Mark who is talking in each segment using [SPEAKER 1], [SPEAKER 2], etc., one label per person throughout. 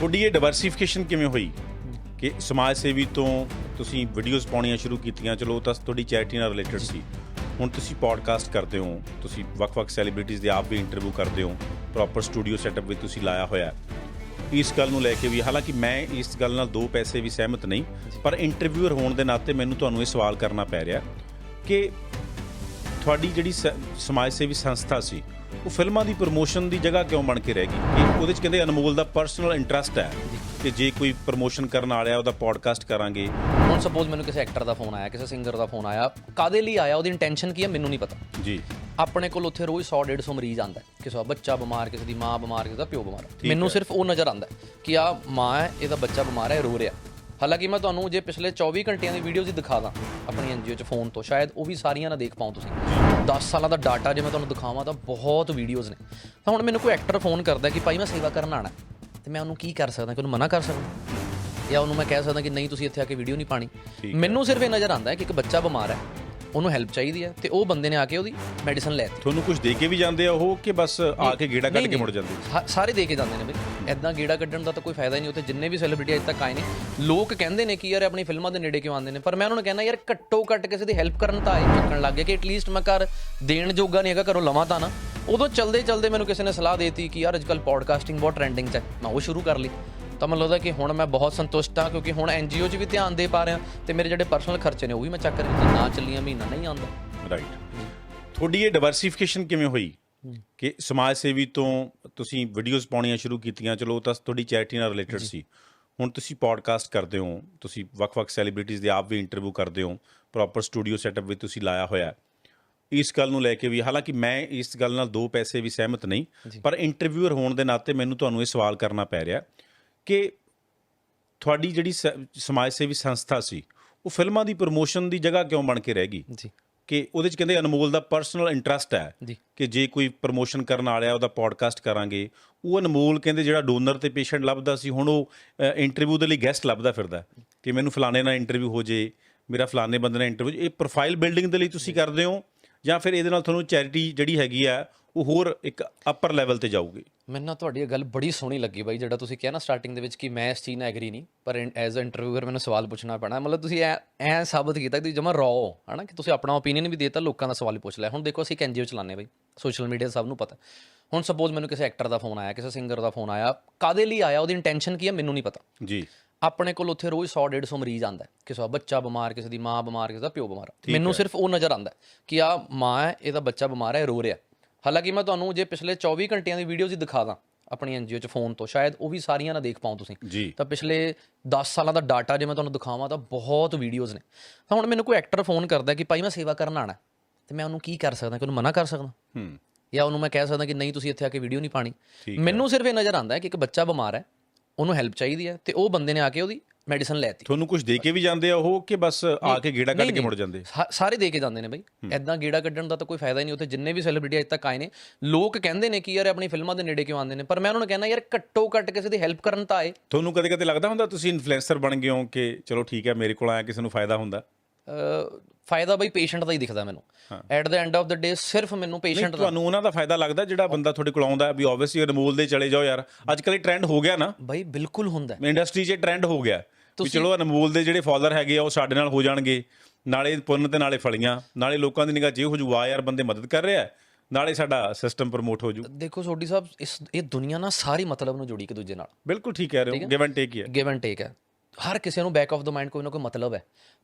[SPEAKER 1] ਤੁਹਾਡੀ ਇਹ ਡਾਈਵਰਸਿਫਿਕੇਸ਼ਨ ਕਿਵੇਂ ਹੋਈ? ਕਿ ਸਮਾਜ ਸੇਵੀ ਤੋਂ ਤੁਸੀਂ ਵੀਡੀਓਜ਼ ਪਾਉਣੀਆਂ ਸ਼ੁਰੂ ਕੀਤੀਆਂ, ਚਲੋ ਉਹ ਤਾਂ ਤੁਹਾਡੀ ਚੈਰਿਟੀ ਨਾਲ ਰਿਲੇਟਡ ਸੀ। ਹੁਣ ਤੁਸੀਂ ਪੋਡਕਾਸਟ ਕਰਦੇ ਹੋ, ਤੁਸੀਂ ਵੱਖ-ਵੱਖ ਸੈਲੀਬ੍ਰਿਟੀਜ਼ ਦੇ ਆਪ ਵੀ ਇੰਟਰਵਿਊ ਕਰਦੇ ਹੋ ਪ੍ਰੋਪਰ ਸਟੂਡੀਓ ਸੈਟਅਪ ਵੀ ਤੁਸੀਂ ਲਾਇਆ ਹੋਇਆ ਇਸ ਗੱਲ ਨੂੰ ਲੈ ਕੇ ਵੀ ਹਾਲਾਂਕਿ ਮੈਂ ਇਸ ਗੱਲ ਨਾਲ ਦੋ ਪੈਸੇ ਵੀ ਸਹਿਮਤ ਨਹੀਂ, ਪਰ ਇੰਟਰਵਿਊਅਰ ਹੋਣ ਦੇ ਨਾਤੇ ਮੈਨੂੰ ਤੁਹਾਨੂੰ ਇਹ ਸਵਾਲ ਕਰਨਾ ਪੈ ਰਿਹਾ ਕਿ ਤੁਹਾਡੀ ਜਿਹੜੀ ਸ- ਸਮਾਜ ਸੇਵੀ ਸੰਸਥਾ ਸੀ ਉਹ ਫਿਲਮਾਂ ਦੀ ਪ੍ਰੋਮੋਸ਼ਨ ਦੀ ਜਗ੍ਹਾ ਕਿਉਂ ਬਣ ਕੇ ਰਹਿ ਗਈ? ਕਿ ਉਹਦੇ ਚ ਕਹਿੰਦੇ ਅਨਮੋਲ ਦਾ ਪਰਸਨਲ ਇੰਟਰਸਟ ਹੈ ਕਿ ਜੇ ਕੋਈ ਪ੍ਰੋਮੋਸ਼ਨ ਕਰਨ ਵਾਲਿਆ ਉਹਦਾ ਪੋਡਕਾਸਟ ਕਰਾਂਗੇ।
[SPEAKER 2] ਹੁਣ ਸਪੋਜ਼ ਮੈਨੂੰ ਕਿਸੇ ਐਕਟਰ ਦਾ ਫੋਨ ਆਇਆ ਕਿਸੇ ਸਿੰਗਰ ਦਾ ਫੋਨ ਆਇਆ ਕਾਦੇ ਲਈ ਆਇਆ ਉਹਦੀ ਇੰਟੈਂਸ਼ਨ ਕੀ ਹੈ ਮੈਨੂੰ ਨਹੀਂ ਪਤਾ।
[SPEAKER 1] ਜੀ।
[SPEAKER 2] ਆਪਣੇ ਕੋਲ ਉੱਥੇ ਰੋਜ਼ 100 150 ਮਰੀਜ਼ ਆਂਦਾ ਕਿਸੇ ਦਾ ਬੱਚਾ ਬਿਮਾਰ ਕਿਸੇ ਦੀ ਮਾਂ ਬਿਮਾਰ ਕਿਸੇ ਦਾ ਪਿਓ ਬਿਮਾਰ। ਮੈਨੂੰ ਸਿਰਫ ਉਹ ਨਜ਼ਰ ਆਂਦਾ ਕਿ ਆ ਮਾਂ ਹੈ ਇਹਦਾ ਬੱਚਾ ਬਿਮਾਰ ਹੈ ਰੋ ਰਿਹਾ। ਹਾਲਾਂਕਿ ਮੈਂ ਤੁਹਾਨੂੰ ਜੇ ਪਿਛਲੇ 24 ਘੰਟਿਆਂ ਦੀ ਵੀਡੀਓਜ਼ ਹੀ ਦਿਖਾ ਦਾਂ ਆਪਣੀ ਐਨਜੀਓ 'ਚ ਫੋਨ ਤੋਂ ਸ਼ਾਇਦ ਉਹ ਵੀ ਸਾਰੀਆਂ ਨਾ ਦੇਖ ਪਾਉਂ ਤੁਸੀਂ। 10 ਸਾਲਾਂ ਦਾ ਡਾਟਾ ਜੇ ਮੈਂ ਤੁਹਾਨੂੰ ਦਿਖਾਵਾਂ ਤਾਂ ਬਹੁਤ ਵੀਡੀਓਜ਼ ਨੇ। ਤਾਂ ਹੁਣ ਮੈਨੂੰ ਕੋਈ ਐਕਟਰ ਫੋਨ ਕਰਦਾ ਕਿ ਭਾਈ ਮੈਂ ਸੇਵਾ ਕਰਨ ਆਣਾ ਤੇ ਮੈਂ ਉਹਨੂੰ ਕੀ ਕਰ ਸਕਦਾ ਕਿ ਉਹਨੂੰ ਮਨਾ ਕਰ ਸਕਦਾ? ਜਾਂ ਉਹਨੂੰ ਮੈਂ ਕਹਿ ਸਕਦਾ ਕਿ ਨਹੀਂ ਤੁਸੀਂ ਇੱਥੇ ਆ ਕੇ ਵੀਡੀਓ ਨਹੀਂ ਪਾਣੀ। ਮੈਨੂੰ ਸਿਰਫ ਇਹ ਨਜ਼ਰ ਆਂਦਾ ਹੈ ਕਿ ਇੱਕ ਬੱਚਾ ਬਿਮਾਰ ਹੈ। ਉਹਨੂੰ ਹੈਲਪ ਚਾਹੀਦੀ ਹੈ ਤੇ ਉਹ ਬੰਦੇ ਨੇ ਆ ਕੇ ਉਹਦੀ ਮੈਡੀਸਨ ਲੈ ਦਿੱਤੀ।
[SPEAKER 1] ਤੁਹਾਨੂੰ ਕੁਝ ਦੇ ਕੇ ਵੀ ਜਾਂਦੇ ਆ ਉਹ ਕਿ ਬਸ ਆ ਕੇ ਗੇੜਾ ਕੱਢ ਕੇ। ਮੁੜ ਜਾਂਦੇ
[SPEAKER 2] ਸਾ- ਸਾਰੇ ਦੇ ਕੇ ਜਾਂਦੇ ਨੇ ਬਈ। ਐਦਾਂ ਗੇੜਾ ਕੱਢਣ ਦਾ ਤਾਂ ਕੋਈ ਫਾਇਦਾ ਹੀ ਨਹੀਂ ਉੱਥੇ ਜਿੰਨੇ ਵੀ ਸੈਲੀਬ੍ਰਿਟੀ ਅਜੇ ਤੱਕ ਆਏ ਨੇ। ਲੋਕ ਕਹਿੰਦੇ ਨੇ ਕਿ ਯਾਰ ਆਪਣੀ ਫਿਲਮਾਂ ਦੇ ਨੇੜੇ ਕਿਉਂ ਆਉਂਦੇ ਨੇ ਪਰ ਮੈਂ ਉਹਨਾਂ ਨੂੰ ਕਹਿੰਦਾ ਯਾਰ ਘੱਟੋ ਘੱਟ ਕਿਸੇ ਦੀ ਹੈਲਪ ਕਰਨ ਤਾਂ ਆਏ ਚੱਕਣ ਲੱਗ ਗਏ ਕਿ ਐਟਲੀਸਟ ਮੈਂ ਘਰ ਦੇਣ ਜੋਗਾ ਨਹੀਂ ਹੈਗਾ ਘਰੋਂ ਲਵਾਂ ਤਾਂ ਨਾ। ਉਦੋਂ ਚਲਦੇ ਚਲਦੇ ਮੈਨੂੰ ਕਿਸੇ ਨੇ ਸਲਾਹ ਦੇਤੀ ਕਿ ਯਾਰ ਅੱਜਕੱਲ ਪੋਡਕਾਸਟਿੰਗ ਬਹੁਤ ਟ੍ਰੈਂਡਿੰਗ 'ਚ ਹੈ। ਮੈਂ ਉਹ ਸ਼ੁਰੂ ਕਰ ਲਈ। ਤਾਂ ਮੈਨੂੰ ਲੱਗਦਾ ਕਿ ਹੁਣ ਮੈਂ ਬਹੁਤ ਸੰਤੁਸ਼ਟ ਹਾਂ ਕਿਉਂਕਿ ਹੁਣ ਐਨਜੀਓ 'ਚ ਵੀ ਧਿਆਨ ਦੇ ਪਾ ਰਿਹਾ ਤੇ ਮੇਰੇ ਜਿਹੜੇ ਪਰਸਨਲ ਖਰਚੇ ਨੇ ਉਹ ਵੀ ਮੈਂ ਚੱਕ ਰਿਹਾ ਜੇ ਨਾ ਚੱਲੀਆਂ ਮਹੀਨਾ ਨਹੀਂ ਆਉਂਦਾ।
[SPEAKER 1] ਰਾਈਟ ਤੁਹਾਡੀ ਇਹ ਡਾਈਵਰਸਿਫਿਕੇਸ਼ਨ ਕਿਵੇਂ ਹੋਈ? ਕਿ ਸਮਾਜ ਸੇਵੀ ਤੋਂ ਤੁਸੀਂ ਵੀਡੀਓਜ਼ ਪਾਉਣੀਆਂ ਸ਼ੁਰੂ ਕੀਤੀਆਂ ਚਲੋ ਉਹ ਤਾਂ ਤੁਹਾਡੀ ਚੈਰਿਟੀ ਨਾਲ ਰਿਲੇਟਡ ਸੀ। ਹੁਣ ਤੁਸੀਂ ਪੋਡਕਾਸਟ ਕਰਦੇ ਹੋ ਤੁਸੀਂ ਵੱਖ-ਵੱਖ ਸੈਲੀਬ੍ਰਿਟੀਜ਼ ਦੇ ਆਪ ਵੀ ਇੰਟਰਵਿਊ ਕਰਦੇ ਹੋ ਪ੍ਰੋਪਰ ਸਟੂਡੀਓ ਸੈਟਅਪ ਵੀ ਤੁਸੀਂ ਲਾਇਆ ਹੋਇਆ ਹੈ। ਇਸ ਗੱਲ ਨੂੰ ਲੈ ਕੇ ਵੀ ਹਾਲਾਂਕਿ ਮੈਂ ਇਸ ਗੱਲ ਨਾਲ ਦੋ ਪੈਸੇ ਵੀ ਸਹਿਮਤ ਨਹੀਂ ਪਰ ਇੰਟਰਵਿਊਅਰ ਹੋਣ ਦੇ ਨਾਤੇ ਮੈਨੂੰ ਤੁਹਾਨੂੰ ਇਹ ਸਵਾਲ ਕਰਨਾ ਪੈ ਰਿਹਾ ਕਿ ਤੁਹਾਡੀ ਜਿਹੜੀ ਸਮਾਜ ਸੇਵੀ ਸੰਸਥਾ ਸੀ ਉਹ ਫਿਲਮਾਂ ਦੀ ਪ੍ਰੋਮੋਸ਼ਨ ਦੀ ਜਗ੍ਹਾ ਕਿਉਂ ਬਣ ਕੇ ਰਹਿ ਗਈ?
[SPEAKER 2] ਜੀ।
[SPEAKER 1] ਕਿ ਉਹਦੇ ਚ ਕਹਿੰਦੇ ਅਨਮੋਲ ਦਾ ਪਰਸਨਲ ਇੰਟਰਸਟ ਹੈ। ਕਿ ਜੇ ਕੋਈ ਪ੍ਰੋਮੋਸ਼ਨ ਕਰਨ ਵਾਲਿਆ ਉਹਦਾ ਪੋਡਕਾਸਟ ਕਰਾਂਗੇ। ਉਹ ਅਨਮੋਲ ਕਹਿੰਦੇ ਜਿਹੜਾ ਡੋਨਰ ਤੇ ਪੇਸ਼ੈਂਟ ਲੱਭਦਾ ਸੀ ਹੁਣ ਉਹ ਇੰਟਰਵਿਊ ਦੇ ਲਈ ਗੈਸਟ ਲੱਭਦਾ ਫਿਰਦਾ ਕਿ ਮੈਨੂੰ ਫਲਾਣੇ ਨਾਲ ਇੰਟਰਵਿਊ ਹੋ ਜੇ ਮੇਰਾ ਫਲਾਣੇ ਬੰਦੇ ਨਾਲ ਇੰਟਰਵਿਊ ਇਹ ਪ੍ਰੋਫਾਈਲ ਬਿਲਡਿੰਗ ਦੇ ਲਈ ਤੁਸੀਂ ਕਰਦੇ ਹੋ? ਜਾਂ ਫਿਰ ਇਹਦੇ ਨਾਲ ਤੁਹਾਨੂੰ ਚੈਰਿਟੀ ਜਿਹੜੀ ਹੈਗੀ ਆ ਉਹ ਹੋਰ ਇੱਕ ਅਪਰ ਲੈਵਲ ਤੇ ਜਾਊਗੀ।
[SPEAKER 2] ਮੈਨੂੰ ਨਾ ਤੁਹਾਡੀ ਇਹ ਗੱਲ ਬੜੀ ਸੋਹਣੀ ਲੱਗੀ ਬਾਈ ਜਿਹੜਾ ਤੁਸੀਂ ਕਿਹਾ ਨਾ ਸਟਾਰਟਿੰਗ ਦੇ ਵਿੱਚ ਕਿ ਮੈਂ ਇਸ ਚੀਜ਼ ਨਾਲ ਐਗਰੀ ਨਹੀਂ ਪਰ ਐਜ਼ ਅ ਇੰਟਰਵਿਊਅਰ ਮੈਨੂੰ ਸਵਾਲ ਪੁੱਛਣਾ ਪੈਣਾ। ਮਤਲਬ ਤੁਸੀਂ ਐ ਐ ਸਾਬਤ ਕੀਤਾ ਕਿ ਤੁਸੀਂ ਜਮਾ ਰॉ ਹਨਾ? ਕਿ ਤੁਸੀਂ ਆਪਣਾ ਓਪੀਨੀਅਨ ਵੀ ਦੇਤਾ ਲੋਕਾਂ ਦਾ ਸਵਾਲ ਹੀ ਪੁੱਛ ਲਿਆ। ਹੁਣ ਦੇਖੋ ਅਸੀਂ ਇੱਕ ਐਨਜੀਓ ਚਲਾਉਂਦੇ ਬਾਈ ਸੋਸ਼ਲ ਮੀਡੀਆ ਸਭ ਨੂੰ ਪਤਾ। ਹੁਣ ਸਪੋਜ਼ ਮੈਨੂੰ ਕਿਸੇ ਐਕਟਰ ਦਾ ਫੋਨ ਆਇਆ ਕਿਸੇ ਸਿੰਗਰ ਦਾ ਫੋਨ ਆਇਆ ਕਾਦੇ ਲਈ ਆਇਆ ਉਹਦੀ ਇੰਟੈਂਸ਼ਨ ਕੀ ਹੈ ਮੈਨੂੰ ਨਹੀਂ ਪਤਾ।
[SPEAKER 1] ਜੀ।
[SPEAKER 2] ਆਪਣੇ ਕੋਲ ਉੱਥੇ ਰੋਜ਼ 100 150 ਮਰੀਜ਼ ਆਂਦਾ ਕਿਸੇ ਦਾ ਬੱਚਾ ਬਿਮਾਰ ਕਿਸੇ ਦੀ ਮਾਂ ਬਿਮਾਰ ਕਿਸੇ ਦਾ ਪਿਓ ਬਿਮਾਰ। ਮੈਨੂੰ ਸਿਰਫ ਉਹ ਨਜ਼ਰ ਆਂਦਾ ਕਿ ਆ ਮਾਂ ਹੈ ਇਹਦਾ ਬੱਚਾ ਬਿਮਾਰ ਹੈ ਰੋ ਰਿਹਾ ਹਾਲਾਂਕਿ ਮੈਂ ਤੁਹਾਨੂੰ ਜੇ ਪਿਛਲੇ 24 ਘੰਟਿਆਂ ਦੀ ਵੀਡੀਓਜ਼ ਹੀ ਦਿਖਾ ਦਾਂ ਆਪਣੀ ਐਨਜੀਓ 'ਚ ਫੋਨ ਤੋਂ ਸ਼ਾਇਦ ਉਹ ਵੀ ਸਾਰੀਆਂ ਨਾ ਦੇਖ ਪਾਉਂ ਤੁਸੀਂ। ਤਾਂ ਪਿਛਲੇ 10 ਸਾਲਾਂ ਦਾ ਡਾਟਾ ਜੇ ਮੈਂ ਤੁਹਾਨੂੰ ਦਿਖਾਵਾਂ ਤਾਂ ਬਹੁਤ ਵੀਡੀਓਜ਼ ਨੇ। ਤਾਂ ਹੁਣ ਮੈਨੂੰ ਕੋਈ ਐਕਟਰ ਫੋਨ ਕਰਦਾ ਕਿ ਭਾਈ ਮੈਂ ਸੇਵਾ ਕਰਨ ਆਣਾ ਤੇ ਮੈਂ ਉਹਨੂੰ ਕੀ ਕਰ ਸਕਦਾ ਕਿ ਉਹਨੂੰ ਮਨਾ ਕਰ ਸਕਦਾ?
[SPEAKER 1] ਹੂੰ।
[SPEAKER 2] ਜਾਂ ਉਹਨੂੰ ਮੈਂ ਕਹਿ ਸਕਦਾ ਕਿ ਨਹੀਂ ਤੁਸੀਂ ਇੱਥੇ ਆ ਕੇ ਵੀਡੀਓ ਨਹੀਂ ਪਾਣੀ ਮੈਨੂੰ ਸਿਰਫ ਇਹ ਨਜ਼ਰ ਆਂਦਾ ਹੈ ਕਿ ਇੱਕ ਬੱਚਾ ਬਿਮਾਰ ਹੈ ਉਹਨੂੰ ਹੈਲਪ ਚਾਹੀਦੀ ਹੈ ਤੇ ਉਹ ਬੰਦੇ ਨੇ ਆ ਕੇ ਉਹਦੀ ਮੈਡੀਸਨ ਲੈ ਦਿੱਤੀ।
[SPEAKER 1] ਤੁਹਾਨੂੰ ਕੁਝ ਦੇ ਕੇ ਵੀ ਜਾਂਦੇ ਆ ਉਹ ਕਿ ਬਸ ਆ ਕੇ ਗੇੜਾ ਕੱਢ ਕੇ ਮੁੜ। ਜਾਂਦੇ?
[SPEAKER 2] ਸਾਰੇ ਦੇ ਕੇ ਜਾਂਦੇ ਨੇ ਬਈ। ਐਦਾਂ ਗੇੜਾ ਕੱਢਣ ਦਾ ਤਾਂ ਕੋਈ ਫਾਇਦਾ ਹੀ ਨਹੀਂ ਉੱਥੇ ਜਿੰਨੇ ਵੀ ਸੈਲੀਬ੍ਰਿਟੀ ਅਜੇ ਤੱਕ ਆਏ ਨੇ ਲੋਕ ਕਹਿੰਦੇ ਨੇ ਕਿ ਯਾਰ ਆਪਣੀ ਫਿਲਮਾਂ ਦੇ ਨੇੜੇ ਕਿਉਂ ਆਉਂਦੇ ਨੇ ਪਰ ਮੈਂ ਉਹਨਾਂ ਨੂੰ ਕਹਿੰਦਾ ਯਾਰ ਘੱਟੋ ਘੱਟ ਕਿਸੇ ਦੀ ਹੈਲਪ ਕਰਨ ਤਾਂ ਆਏ।
[SPEAKER 1] ਤੁਹਾਨੂੰ ਕਦੇ ਕਦੇ ਲੱਗਦਾ ਹੁੰਦਾ ਤੁਸੀਂ ਇਨਫਲੂਐਂਸਰ ਬਣ ਗਏ ਹੋ ਕਿ ਚਲੋ ਠੀਕ ਹੈ ਮੇਰੇ ਕੋਲ ਆਇਆ ਕਿਸੇ ਨੂੰ ਫਾਇਦਾ ਹੁੰਦਾ?
[SPEAKER 2] ਫਾਇਦਾ ਬਈ ਪੇਸ਼ੈਂਟ ਦਾ ਹੀ ਦਿਖਦਾ ਮੈਨੂੰ। At the end of the day ਸਿਰਫ ਮੈਨੂੰ ਪੇਸ਼ੈਂਟ ਦਾ।
[SPEAKER 1] ਤੁਹਾਨੂੰ ਉਹਨਾਂ ਦਾ ਫਾਇਦਾ ਲੱਗਦਾ ਜਿਹੜਾ ਬੰਦਾ ਤੁਹਾਡੇ ਕੋਲ ਆਉਂਦਾ ਵੀ ਆਬਵੀਅਸਲੀ ਅਨਮੋਲ ਦੇ ਚਲੇ ਜਾਓ ਯਾਰ। ਅੱਜ ਕੱਲ੍ਹ ਇਹ ਟ੍ਰੈਂਡ ਹੋ ਗਿਆ ਨਾ।
[SPEAKER 2] ਬਈ ਬਿਲਕੁਲ ਹੁੰਦਾ ਹੈ।
[SPEAKER 1] ਇੰਡਸਟਰੀ 'ਚ ਟ੍ਰੈਂਡ ਹੋ ਗਿਆ ਵੀ ਚਲੋ ਅਨਮੋਲ ਦੇ ਜਿਹੜੇ ਫਾਲੋਅਰ ਹੈਗੇ ਆ ਉਹ ਸਾਡੇ ਨਾਲ ਹੋ ਜਾਣਗੇ। ਨਾਲੇ ਪੁੰਨ ਤੇ ਨਾਲੇ ਫਲੀਆਂ। ਨਾਲੇ ਲੋਕਾਂ ਦੀ ਨਿਗਾਹ ਜੇ ਹੋ ਜੂ ਆ ਯਾਰ ਬੰਦੇ ਮਦਦ ਕਰ ਰਿਹਾ ਨਾਲੇ ਸਾਡਾ ਸਿਸਟਮ ਪ੍ਰਮੋਟ ਹੋ ਜੂ।
[SPEAKER 2] ਦੇਖੋ ਸੋਢੀ ਸਾਹਿਬ ਇਸ ਇਹ ਦੁਨੀਆ ਨਾਲ ਸਾਰੀ ਮਤਲਬ ਨੂੰ ਜੁੜੀ ਇੱਕ ਦੂਜੇ ਨਾਲ।
[SPEAKER 1] ਬਿਲਕੁਲ ਠੀਕ ਕਹਿ ਰਹੇ ਹੋ। ਗਿਵ ਐਂਡ ਟੇਕ ਹੀ ਹੈ।
[SPEAKER 2] ਗਿਵ ਐਂਡ ਟੇਕ ਹੈ। ਹਰ ਕਿਸੇ ਨੂੰ ਬੈਕ ਆਫ ਦ ਮਾਈਂਡ ਕੋਈ ਨਾ ਕੋਈ ਮਤਲਬ ਹੈ।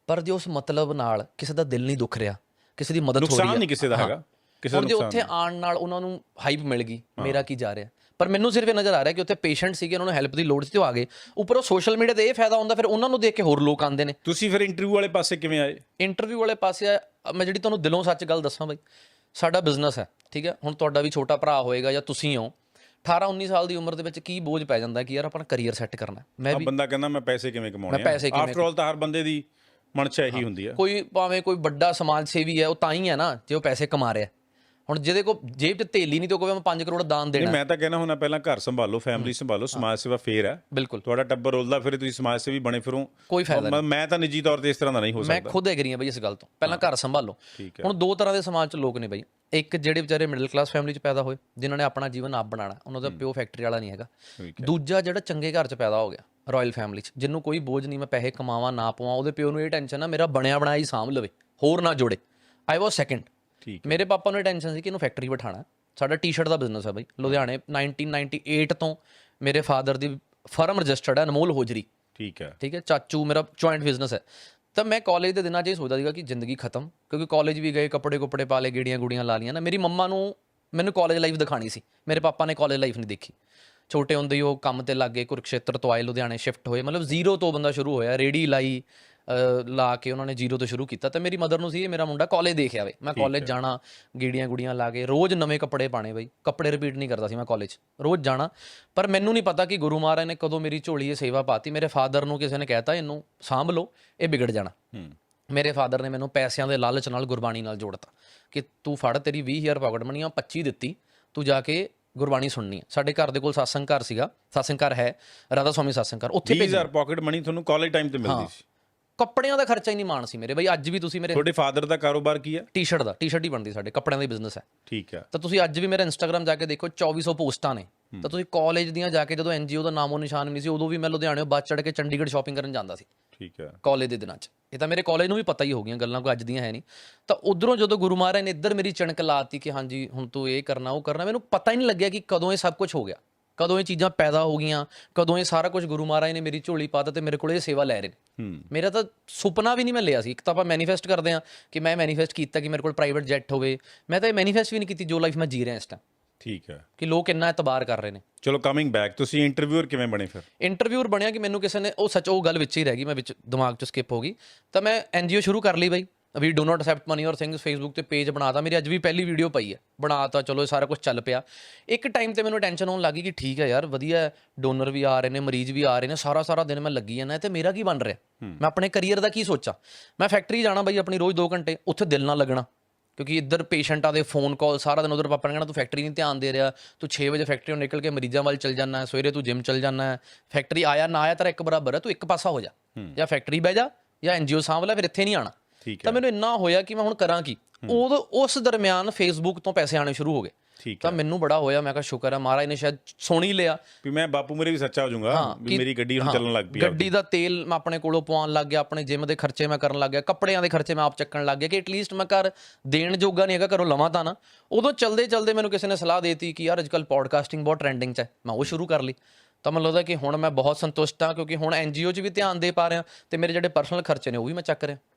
[SPEAKER 2] ਪਰ ਜੇ ਉਸ ਮਤਲਬ ਨਾਲ ਕਿਸੇ ਦਾ ਦਿਲ ਨਹੀਂ ਦੁਖ ਰਿਹਾ ਕਿਸੇ ਦੀ ਮਦਦ ਹੋ ਰਹੀ ਹੈ
[SPEAKER 1] ਨੁਕਸਾਨ ਨਹੀਂ ਕਿਸੇ ਦਾ ਹੈਗਾ। ਕਿਸੇ ਦਾ ਨੁਕਸਾਨ
[SPEAKER 2] ਉੱਥੇ ਆਉਣ ਨਾਲ ਉਹਨਾਂ ਨੂੰ ਹਾਈਪ ਮਿਲ ਗਈ ਮੇਰਾ ਕੀ ਜਾ ਰਿਹਾ। ਪਰ ਮੈਨੂੰ ਸਿਰਫ ਇਹ ਨਜ਼ਰ ਆ ਰਿਹਾ ਕਿ ਉੱਥੇ ਪੇਸ਼ੈਂਟ ਸੀਗੇ ਉਹਨਾਂ ਨੂੰ ਹੈਲਪ ਦੀ ਲੋੜ ਸੀ ਤੇ ਉਹ ਆ ਗਏ। ਉੱਪਰੋਂ ਸੋਸ਼ਲ ਮੀਡੀਆ ਤੇ ਇਹ ਫਾਇਦਾ ਹੁੰਦਾ ਫਿਰ ਉਹਨਾਂ ਨੂੰ ਦੇਖ ਕੇ ਹੋਰ ਲੋਕ ਆਉਂਦੇ ਨੇ।
[SPEAKER 1] ਤੁਸੀਂ ਫਿਰ ਇੰਟਰਵਿਊ ਵਾਲੇ ਪਾਸੇ ਕਿਵੇਂ ਆਏ?
[SPEAKER 2] ਇੰਟਰਵਿਊ ਵਾਲੇ ਪਾਸੇ ਮੈਂ ਜਿਹੜੀ ਤੁਹਾਨੂੰ ਦਿਲੋਂ ਸੱਚ ਗੱਲ ਦੱਸਾਂ ਬਈ ਸਾਡਾ ਬਿਜ਼ਨਸ ਹੈ ਠੀਕ ਹੈ? ਹੁਣ ਤੁਹਾਡਾ ਵੀ ਛੋਟਾ ਭਰਾ ਹੋਏਗਾ ਜਾਂ ਤੁਸੀਂ ਹੋ 18 19 ਸਾਲ ਦੀ ਉਮਰ ਦੇ ਵਿੱਚ ਕੀ ਬੋਝ ਪੈ ਜਾਂਦਾ ਕਿ ਯਾਰ ਆਪਣਾ ਕੈਰੀਅਰ ਸੈੱਟ ਕਰਨਾ। ਮੈਂ
[SPEAKER 1] ਆ
[SPEAKER 2] ਵੀ
[SPEAKER 1] ਬੰਦਾ ਕਹਿੰਦਾ ਮੈਂ ਪੈਸੇ ਕਿਵੇਂ ਕਮਾਉਣੇ
[SPEAKER 2] ਕਿਵੇਂ
[SPEAKER 1] ਆਫਟਰ ਆਲ ਤਾਂ ਹਰ ਬੰਦੇ ਦੀ ਮਨਸ਼ਾ ਇਹੀ ਹੁੰਦੀ ਹੈ
[SPEAKER 2] ਕੋਈ ਭਾਵੇਂ ਕੋਈ ਵੱਡਾ ਸਮਾਜ ਸੇਵੀ ਹੈ ਉਹ ਤਾਂ ਹੀ ਹੈ ਨਾ ਜੇ ਉਹ ਪੈਸੇ ਕਮਾ ਰਿਹਾ ਹੁਣ ਜਿਹਦੇ ਕੋ ਜੇਬ 'ਚ ਤੇਲੀ ਨਹੀਂ ਤੇ ਉਹ ਕਹੇ ਮੈਂ 5 ਕਰੋੜ ਦਾਨ
[SPEAKER 1] ਨਹੀਂ
[SPEAKER 2] ਦੇਣਾ।
[SPEAKER 1] ਮੈਂ ਤਾਂ ਕਹਿਣਾ ਹੁੰਦਾ ਪਹਿਲਾਂ ਘਰ ਸੰਭਾਲੋ ਫੈਮਿਲੀ ਸੰਭਾਲੋ ਸਮਾਜ ਸੇਵਾ ਫੇਰ ਹੈ।
[SPEAKER 2] ਬਿਲਕੁਲ।
[SPEAKER 1] ਤੁਹਾਡਾ ਟੱਬਰ ਰੋਲਦਾ ਫਿਰ ਤੁਸੀਂ ਸਮਾਜ ਸੇਵੀ ਬਣੇ ਫਿਰੋ।
[SPEAKER 2] ਕੋਈ ਫਾਇਦਾ
[SPEAKER 1] ਮੈਂ- ਮੈਂ ਤਾਂ ਨਿੱਜੀ ਤੌਰ ਤੇ ਇਸ ਤਰ੍ਹਾਂ ਦਾ ਨਹੀਂ ਹੋ
[SPEAKER 2] ਮੈਂ
[SPEAKER 1] ਸਕਦਾ।
[SPEAKER 2] ਖੁਦ ਐਗਰੀ ਹਾਂ ਬਈ ਇਸ ਗੱਲ ਤੋਂ। ਪਹਿਲਾਂ ਘਰ ਸੰਭਾਲੋ। ਹੁਣ ਦੋ ਤਰ੍ਹਾਂ ਦੇ ਸਮਾਜ 'ਚ ਲੋਕ ਨੇ ਬਈ। ਇੱਕ ਜਿਹੜੇ ਵਿਚਾਰੇ ਮਿਡਲ ਕਲਾਸ ਫੈਮਿਲੀ 'ਚ ਪੈਦਾ ਹੋਏ ਜਿਨ੍ਹਾਂ ਨੇ ਆਪਣਾ ਜੀਵਨ ਆਪ ਬਣਾਉਣਾ ਉਹਨਾਂ ਦਾ ਪਿਓ ਫੈਕਟਰੀ ਵਾਲਾ ਨਹੀਂ ਹੈਗਾ। ਦੂਜਾ ਜਿਹੜਾ ਚੰਗੇ ਘਰ 'ਚ ਪੈਦਾ ਹੋ ਗਿਆ ਰਾਇਲ ਫੈਮਿਲੀ 'ਚ ਜਿਹਨੂੰ ਕੋਈ ਬੋਝ ਨਹੀਂ ਮੈਂ ਪੈਸੇ ਕਮਾਵਾਂ ਨਾ ਪਵਾਂ ਉਹਦੇ ਪਿਓ ਨੂੰ ਇਹ ਟੈਨਸ਼ਨ ਆ ਮੇਰਾ ਬਣਿਆ ਬਣਾਇਆ ਹੀ ਸਾਂਭ ਲਵੇ ਹੋਰ ਨਾ ਜੋੜੇ। ਆਈ ਵਾਸ ਸੈਕੰਡ
[SPEAKER 1] ਠੀਕ
[SPEAKER 2] ਮੇਰੇ ਪਾਪਾ ਨੂੰ ਟੈਨਸ਼ਨ ਸੀ ਕਿ ਇਹਨੂੰ ਫੈਕਟਰੀ ਬਿਠਾਣਾ ਸਾਡਾ ਟੀ-ਸ਼ਰਟ ਦਾ ਬਿਜ਼ਨਸ ਹੈ ਬਈ। ਲੁਧਿਆਣੇ 1998 ਤੋਂ ਮੇਰੇ ਫਾਦਰ ਦੀ ਫਰਮ ਰਜਿਸਟਰਡ ਹੈ ਅਨਮੋਲ ਹੋਜਰੀ।
[SPEAKER 1] ਠੀਕ ਹੈ।
[SPEAKER 2] ਠੀਕ ਹੈ ਚਾਚੂ ਮੇਰਾ ਜੁਆਇੰਟ ਬਿਜ਼ਨਸ ਹੈ। ਤਾਂ ਮੈਂ ਕਾਲਜ ਦੇ ਦਿਨਾਂ 'ਚ ਇਹ ਸੋਚਦਾ ਸੀਗਾ ਕਿ ਜ਼ਿੰਦਗੀ ਖਤਮ ਕਿਉਂਕਿ ਕਾਲਜ ਵੀ ਗਏ ਕੱਪੜੇ ਕੁਪੜੇ ਪਾ ਲਏ ਗੇੜੀਆਂ ਗੁੜੀਆਂ ਲਾ ਲੀਆਂ ਨਾ। ਮੇਰੀ ਮੰਮਾ ਨੂੰ ਮੈਨੂੰ ਕਾਲਜ ਲਾਈਫ ਦਿਖਾਣੀ ਸੀ। ਮੇਰੇ ਪਾਪਾ ਨੇ ਕਾਲਜ ਲਾਈਫ ਨਹੀਂ ਦੇਖੀ। ਛੋਟੇ ਹੁੰਦੇ ਹੀ ਉਹ ਕੰਮ ਤੇ ਲੱਗ ਗਏ ਕੁਰਕਸ਼ੇਤਰ ਤੋਂ ਆਏ ਲੁਧਿਆਣੇ ਸ਼ਿਫਟ ਹੋਏ। ਮਤਲਬ ਜ਼ੀਰੋ ਤੋਂ ਬੰਦਾ ਸ਼ੁਰੂ ਹੋਇਆ ਰੇੜੀ ਲਾਈ ਲਾ ਕੇ ਉਹਨਾਂ ਨੇ ਜ਼ੀਰੋ ਤੋਂ ਸ਼ੁਰੂ ਕੀਤਾ। ਤੇ ਮੇਰੀ ਮਦਰ ਨੂੰ ਸੀ ਇਹ ਮੇਰਾ ਮੁੰਡਾ ਕਾਲਜ ਦੇਖ ਆਵੇ। ਮੈਂ ਕਾਲਜ ਜਾਣਾ ਗੀੜੀਆਂ ਗੁੜੀਆਂ ਲਾ ਕੇ ਰੋਜ਼ ਨਵੇਂ ਕੱਪੜੇ ਪਾਣੇ ਬਈ। ਕੱਪੜੇ ਰਿਪੀਟ ਨਹੀਂ ਕਰਦਾ ਸੀ ਮੈਂ ਕਾਲਜ ਰੋਜ਼ ਜਾਣਾ। ਪਰ ਮੈਨੂੰ ਨਹੀਂ ਪਤਾ ਕਿ ਗੁਰੂ ਮਹਾਰਾਜ ਨੇ ਕਦੋਂ ਮੇਰੀ ਝੋਲੀ ਇਹ ਸੇਵਾ ਪਾਤੀ। ਮੇਰੇ ਫਾਦਰ ਨੂੰ ਕਿਸੇ ਨੇ ਕਹਿਤਾ ਇਹਨੂੰ ਸਾਂਭ ਲਓ ਇਹ ਵਿਗੜ ਜਾਣਾ। ਮੇਰੇ ਫਾਦਰ ਨੇ ਮੈਨੂੰ ਪੈਸਿਆਂ ਦੇ ਲਾਲਚ ਨਾਲ ਗੁਰਬਾਣੀ ਨਾਲ ਜੋੜਤਾ ਕਿ ਤੂੰ ਫੜ ਤੇਰੀ 20000 ਪਾਕਟ ਮਨੀ ਆ 25 ਦਿੱਤੀ। ਤੂੰ ਜਾ ਕੇ ਗੁਰਬਾਣੀ ਸੁਣਨੀ ਹੈ ਸਾਡੇ ਘਰ ਦੇ ਕੋਲ satsang ਘਰ ਸੀਗਾ। satsang ਘਰ ਹੈ। ਰਾਧਾ ਸਵਾਮੀ satsang ਘਰ। ਉੱਥੇ ਭੇਜ
[SPEAKER 1] 20000 ਪਾਕਟ ਮਨੀ ਤੁਹਾਨੂੰ ਕਾਲਜ ਟਾਈਮ ਤੇ ਮਿਲਦੀ ਸੀ।
[SPEAKER 2] ਕੱਪੜਿਆਂ ਦਾ ਖਰਚਾ ਹੀ ਨਹੀਂ ਮਾਣ ਸੀ ਮੇਰੇ। ਬਈ ਅੱਜ ਵੀ ਤੁਸੀਂ ਮੇਰੇ
[SPEAKER 1] ਤੁਹਾਡੇ ਫਾਦਰ ਦਾ ਕਾਰੋਬਾਰ ਕੀ ਹੈ?
[SPEAKER 2] ਟੀ-ਸ਼ਰਟ ਦਾ ਟੀ-ਸ਼ਰਟ ਹੀ ਬਣਦੀ ਸਾਡੇ ਕੱਪੜਿਆਂ ਦਾ ਬਿਜ਼ਨਸ ਹੈ।
[SPEAKER 1] ਠੀਕ ਹੈ।
[SPEAKER 2] ਤਾਂ ਤੁਸੀਂ ਅੱਜ ਵੀ ਮੇਰਾ ਇੰਸਟਾਗ੍ਰam ਜਾ ਕੇ ਦੇਖੋ 2400 ਪੋਸਟਾਂ ਨੇ। ਤਾਂ ਤੁਸੀਂ ਕਾਲਜ ਦੀਆਂ ਜਾ ਕੇ ਜਦੋਂ ਐਨਜੀਓ ਦਾ ਨਾਮੋ ਨਿਸ਼ਾਨ ਨਹੀਂ ਸੀ ਉਦੋਂ ਵੀ ਮੈਂ ਲੁਧਿਆਣੇੋਂ ਬੱਸ ਚੜ੍ਹ ਕੇ ਚੰਡੀਗੜ੍ਹ ਸ਼ਾਪਿੰਗ ਕਰਨ ਜਾਂਦਾ ਸੀ।
[SPEAKER 1] ਠੀਕ ਹੈ।
[SPEAKER 2] ਕਾਲਜ ਦੇ ਦਿਨਾਂ 'ਚ। ਇਹ ਤਾਂ ਮੇਰੇ ਕਾਲਜ ਨੂੰ ਵੀ ਪਤਾ ਹੀ ਹੋ ਗਈਆਂ ਗੱਲਾਂ ਕੋਈ ਅੱਜ ਦੀਆਂ ਹੈ ਨਹੀਂ। ਤਾਂ ਉਧਰੋਂ ਜਦੋਂ ਗੁਰੂ ਮਹਾਰਾਜ ਨੇ ਇੱਧਰ ਮੇਰੀ ਚਣਕ ਲਾਤੀ ਕਿ ਹਾਂਜੀ ਹੁਣ ਤੂੰ ਇਹ ਕਰਨਾ ਉਹ ਕਰਨਾ ਮੈਨੂੰ ਪਤਾ ਹੀ ਨਹੀਂ ਲੱਗਿਆ ਕਿ ਕਦੋਂ ਇਹ ਸਭ ਕੁਝ ਹੋ ਗਿਆ। ਕਦੋਂ ਇਹ ਚੀਜ਼ਾਂ ਪੈਦਾ ਹੋ ਗਈਆਂ ਕਦੋਂ ਇਹ ਸਾਰਾ ਕੁਝ ਗੁਰੂ ਮਹਾਰਾਜ ਨੇ ਮੇਰੀ ਝੋਲੀ ਪਾਤਾ ਤੇ ਮੇਰੇ ਕੋਲ ਇਹ ਸੇਵਾ ਲੈ ਰਹੇ ਨੇ। ਮੇਰਾ ਤਾਂ ਸੁਪਨਾ ਵੀ ਨਹੀਂ ਮੈਂ ਲਿਆ ਸੀ। ਇੱਕ ਤਾਂ ਆਪਾਂ ਮੈਨੀਫੈਸਟ ਕਰਦੇ ਆ ਕਿ ਮੈਂ ਮੈਨੀਫੈਸਟ ਕੀਤਾ ਕਿ ਮੇਰੇ ਕੋਲ ਪ੍ਰਾਈਵੇਟ ਜੈਟ ਹੋਵੇ। ਮੈਂ ਤਾਂ ਇਹ ਮੈਨੀਫੈਸਟ ਵੀ ਨਹੀਂ ਕੀਤੀ ਜੋ ਲਾਈਫ ਮੈਂ ਜੀ ਰਿਹਾ ਇਸ ਟਾਈਮ
[SPEAKER 1] ਠੀਕ ਹੈ।
[SPEAKER 2] ਕਿ ਲੋਕ ਇੰਨਾ ਇਤਬਾਰ ਕਰ ਰਹੇ ਨੇ।
[SPEAKER 1] ਚਲੋ ਕਮਿੰਗ ਬੈਕ ਤੁਸੀਂ ਇੰਟਰਵਿਊਅਰ ਕਿਵੇਂ ਬਣੇ ਫਿਰ?
[SPEAKER 2] ਇੰਟਰਵਿਊਰ ਬਣਿਆ ਕਿ ਮੈਨੂੰ ਕਿਸੇ ਨੇ ਉਹ ਸੱਚ ਉਹ ਗੱਲ ਵਿੱਚ ਹੀ ਰਹਿ ਗਈ ਮੈਂ ਵਿੱਚ ਦਿਮਾਗ 'ਚ ਸਕਿਪ ਹੋ ਗਈ। ਤਾਂ ਮੈਂ ਐਨਜੀਓ ਸ਼ੁਰੂ ਕਰ ਲਈ ਬਾਈ। We do not accept money or things Facebook ਤੇ ਪੇਜ ਬਣਾਤਾ। ਮੇਰੀ ਅੱਜ ਵੀ ਪਹਿਲੀ ਵੀਡੀਓ ਪਈ ਹੈ। ਬਣਾਤਾ ਚਲੋ ਇਹ ਸਾਰਾ ਕੁਝ ਚੱਲ ਪਿਆ। ਇੱਕ ਟਾਈਮ ਤੇ ਮੈਨੂੰ ਟੈਨਸ਼ਨ ਹੋਣ ਲੱਗੀ ਕਿ ਠੀਕ ਹੈ ਯਾਰ ਵਧੀਆ ਡੋਨਰ ਵੀ ਆ ਰਹੇ ਨੇ ਮਰੀਜ਼ ਵੀ ਆ ਰਹੇ ਨੇ। ਸਾਰਾ ਸਾਰਾ ਦਿਨ ਮੈਂ ਲੱਗੀ ਜਾਂਦਾ। ਤੇ ਮੇਰਾ ਕੀ ਬਣ ਰਿਹਾ? ਮੈਂ ਆਪਣੇ ਕੈਰੀਅਰ ਦਾ ਕੀ ਸੋਚਾਂ? ਮੈਂ ਫੈਕਟਰੀ ਜਾਣਾ ਬਾਈ ਆਪਣੀ ਰੋਜ਼ 2 ਘੰਟੇ ਉੱਥੇ ਦਿਲ ਨਾ ਲੱਗਣਾ। ਕਿਉਂਕਿ ਇੱਧਰ ਪੇਸ਼ੈਂਟਾਂ ਦੇ ਫੋਨ ਕਾਲ ਸਾਰਾ ਦਿਨ ਉਧਰ ਪਾਪਾ ਨੇ ਕਹਿਣਾ ਤੂੰ ਫੈਕਟਰੀ ਨਹੀਂ ਧਿਆਨ ਦੇ ਰਿਹਾ। ਤੂੰ 6 ਵਜੇ ਫੈਕਟਰੀੋਂ ਨਿਕਲ ਕੇ ਮਰੀਜ਼ਾਂ ਵੱਲ ਚੱਲ ਜਾਣਾ ਸਵੇਰੇ ਤੂੰ ਜਿਮ ਚੱਲ ਜਾਣਾ ਫੈਕਟਰੀ ਆਇਆ ਨਾ ਆਇਆ ਤੇਰਾ ਇੱਕ ਬਰਾਬਰ ਹੈ। ਤੂੰ ਇੱਕ ਪਾਸਾ ਹੋ ਜਾ। ਜਾਂ ਫੈਕਟਰੀ ਬਹਿ ਜਾ ਜਾਂ ਐਨਜੀਓ ਸਾਂਭ ਲੈ ਫਿਰ ਇੱਥੇ ਨਹੀਂ ਆਣਾ
[SPEAKER 1] ਹੈ
[SPEAKER 2] ਤਾਂ ਮੈਨੂੰ ਇੰਨਾ ਹੋਇਆ ਕਿ ਮੈਂ ਹੁਣ ਕਰਾਂ ਕੀ? ਉਦੋਂ ਉਸ ਦਰਮਿਆਨ ਫੇਸਬੁੱਕ ਤੋਂ ਪੈਸੇ ਆਣੇ ਸ਼ੁਰੂ ਹੋ ਗਏ।
[SPEAKER 1] ਠੀਕ
[SPEAKER 2] ਤਾਂ ਮੈਨੂੰ ਬੜਾ ਹੋਇਆ ਮੈਂ ਕਿਹਾ ਸ਼ੁਕਰ ਹੈ ਮਹਾਰਾਜ ਨੇ ਸ਼ਾਇਦ ਸੁਣ ਲਿਆ।
[SPEAKER 1] ਵੀ ਮੈਂ ਬਾਪੂ ਮੇਰੇ ਵੀ ਸੱਚਾ ਹੋ ਜਾਊਂਗਾ ਵੀ ਮੇਰੀ ਗੱਡੀ ਹੁਣ ਚੱਲਣ ਲੱਗ ਪਈ
[SPEAKER 2] ਗੱਡੀ ਦਾ ਤੇਲ ਮੈਂ ਆਪਣੇ ਕੋਲੋਂ ਪਵਾਉਣ ਲੱਗ ਗਿਆ ਆਪਣੇ ਜਿਮ ਦੇ ਖਰਚੇ ਮੈਂ ਕਰਨ ਲੱਗ ਗਿਆ ਕੱਪੜਿਆਂ ਦੇ ਖਰਚੇ ਮੈਂ ਆਪ ਚੱਕਣ ਲੱਗ ਗਿਆ ਕਿ ਐਟਲੀਸਟ ਮੈਂ ਘਰ ਦੇਣ ਜੋਗਾ ਨਹੀਂ ਹੈਗਾ ਘਰੋਂ ਲਵਾਂ ਤਾਂ ਨਾ। ਉਦੋਂ ਚਲਦੇ ਚਲਦੇ ਮੈਨੂੰ ਕਿਸੇ ਨੇ ਸਲਾਹ ਦੇਤੀ ਕਿ ਯਾਰ ਅੱਜਕੱਲ ਪੋਡਕਾਸਟਿੰਗ ਬਹੁਤ ਟ੍ਰੈਂਡਿੰਗ 'ਚ ਹੈ ਮੈਂ ਉਹ ਸ਼ੁਰੂ ਕਰ ਲਈ। ਤਾਂ ਮੈਨੂੰ ਲੱਗਦਾ ਕਿ ਹੁਣ ਮੈਂ ਬਹੁਤ ਸੰਤੁਸ਼ਟ ਹਾਂ ਕਿਉਂਕਿ ਹੁਣ ਐਨਜੀਓ 'ਚ ਵੀ ਧਿਆਨ ਦੇ ਪਾ ਰਿਹਾ ਤੇ ਮੇਰੇ ਜਿਹੜੇ ਪਰਸਨਲ ਖਰਚੇ ਨੇ ਉਹ ਵੀ ਮੈਂ ਚੱਕ ਰਿਹਾ।